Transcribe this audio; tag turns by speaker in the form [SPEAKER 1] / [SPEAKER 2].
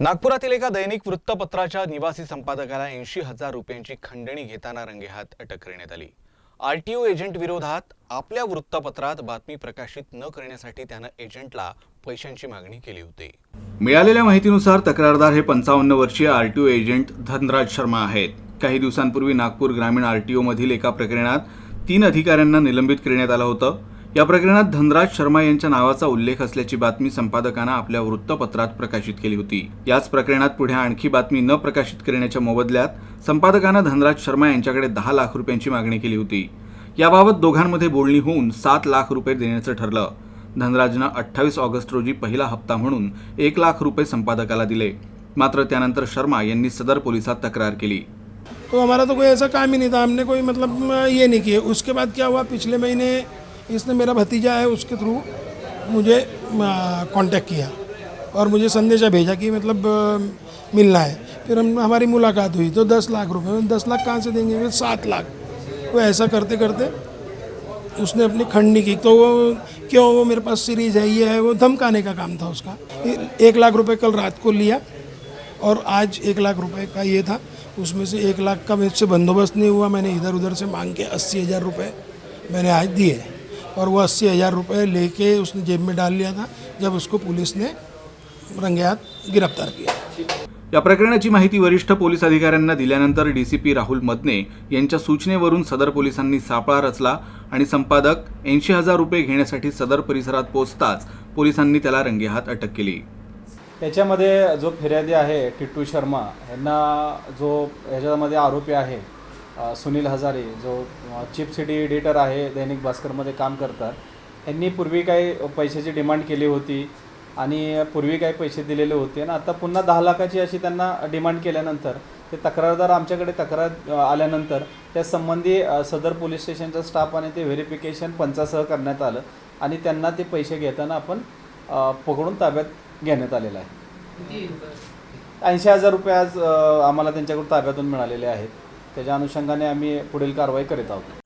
[SPEAKER 1] नागपुरातील एका दैनिक वृत्तपत्राच्या निवासी संपादकाला ऐंशी हजार रुपयांची खंडणी घेताना रंगेहात अटक करण्यात आली. आरटीओ एजंट विरोधात आपल्या वृत्तपत्रात बातमी प्रकाशित न करण्यासाठी त्यानं एजंटला पैशांची मागणी केली होती. मिळालेल्या माहितीनुसार तक्रारदार हे पंचावन्न वर्षीय आरटीओ एजंट धनराज शर्मा आहेत. काही दिवसांपूर्वी नागपूर ग्रामीण आरटीओ मधील एका प्रकरणात तीन अधिकाऱ्यांना निलंबित करण्यात आलं होतं. या प्रकरणात धनराज शर्मा यांच्या नावाचा उल्लेख असल्याची बातमी संपादकानं आपल्या वृत्तपत्रात प्रकाशित केली होती. याच प्रकरणात पुढे आणखी बातमी न प्रकाशित करण्याच्या मोबदल्यात संपादकानं धनराज शर्मा यांच्याकडे दहा लाख रुपयांची मागणी केली होती. याबाबत दोघांमध्ये बोलणी होऊन सात लाख रुपये देण्याचं ठरलं. धनराजनं अठ्ठावीस ऑगस्ट रोजी पहिला हप्ता म्हणून एक लाख रुपये संपादकाला दिले. मात्र त्यानंतर शर्मा यांनी सदर पोलिसात तक्रार केली.
[SPEAKER 2] तो हमारा तो कोई ऐसा काम ही नहीं था। हमने कोई मतलब ये नहीं किया उसके बाद क्या हुआ? पिछले महीने इसने मेरा भतीजा है, उसके थ्रू मुझे कांटेक्ट किया और मुझे संदेशा भेजा कि मतलब मिलना है। फिर हम, हमारी मुलाकात हुई तो दस लाख रुपए दस लाख कहाँ से देंगे? फिर सात लाख। वो ऐसा करते करते उसने अपनी खंडनी की तो वो, क्यों वो मेरे पास सीरीज़ है, ये है, वो धमकाने का काम था उसका। एक लाख रुपए कल रात को लिया और आज एक लाख रुपए का ये था। उसमें से एक लाख का मुझसे बंदोबस्त नहीं हुआ, मैंने इधर उधर से मांग के अस्सी हज़ार रुपये मैंने आज दिए। और वो अस्सी हज़ार रुपये लेके उसने जेब में डाल लिया था जब उसको पुलिस ने रंगे हाथ गिरफ्तार किया।
[SPEAKER 1] या प्रकरणाची माहिती वरिष्ठ पोलीस अधिकाऱ्यांना दिल्यानंतर डीसीपी राहुल मदने यांच्या सूचनेवरून सदर पोलिसांनी सापळा रचला आणि संपादक ऐंशी हजार रुपये घेण्यासाठी सदर परिसरात पोहोचताच पोलिसांनी त्याला रंगेहात अटक केली.
[SPEAKER 3] याच्यामध्ये जो फिर्यादी आहे टिट्टू शर्मा यांना जो ह्याच्यामध्ये आरोपी आहे सुनील हजारे जो चीफ सिटी एडिटर आहे दैनिक भास्करमध्ये काम करतात यांनी पूर्वी काही पैशाची डिमांड केली होती आणि पूर्वी काही पैसे दिलेले होते आणि आता पुन्हा दहा लाखाची अशी त्यांना डिमांड केल्यानंतर ते तक्रारदार आमच्याकडे तक्रार आल्यानंतर त्या संबंधी सदर पोलीस स्टेशनचा स्टाफाने ते व्हेरिफिकेशन पंचासह करण्यात आलं आणि त्यांना ते पैसे घेताना आपण पकडून ताब्यात घेण्यात आलेलं आहे. ऐंशी हजार रुपये आज आम्हाला त्यांच्याकडून ताब्यातून मिळालेले आहेत. त्याच्या अनुषंगाने आम्ही पुढील कारवाई करीत आहोत.